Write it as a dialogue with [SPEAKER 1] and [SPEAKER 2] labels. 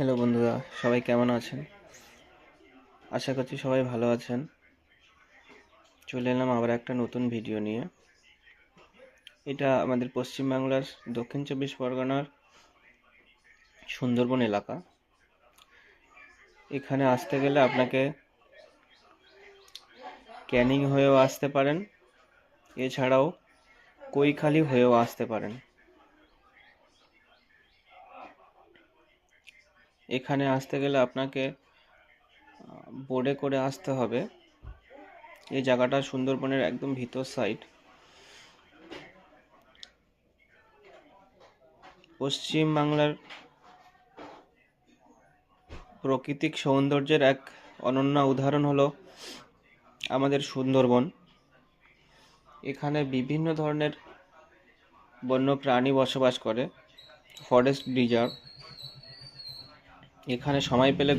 [SPEAKER 1] Hello বন্ধুরা, সবাই কেমন আছেন? আশা করছি সবাই ভালো আছেন। চলে এলাম আবার একটা নতুন ভিডিও নিয়ে। এটা আমাদের পশ্চিমবাংলার দক্ষিণ চব্বিশ পরগনার সুন্দরবন এলাকা। এখানে আসতে গেলে আপনাকে ক্যানিং হয়েও আসতে পারেন, এছাড়াও কৈখালি হয়েও আসতে পারেন। এখানে আসতে গেলে আপনাকে বোর্ডে করে আসতে হবে। এই জায়গাটা সুন্দরবনের একদম ভিতর সাইড পশ্চিম বাংলার প্রাকৃতিক সৌন্দর্যের এক অনন্য উদাহরণ হলো আমাদের সুন্দরবন। এখানে বিভিন্ন ধরনের বন্য প্রাণী বসবাস করে। ফরেস্ট রিজার্ভ এখানে সময় পেলে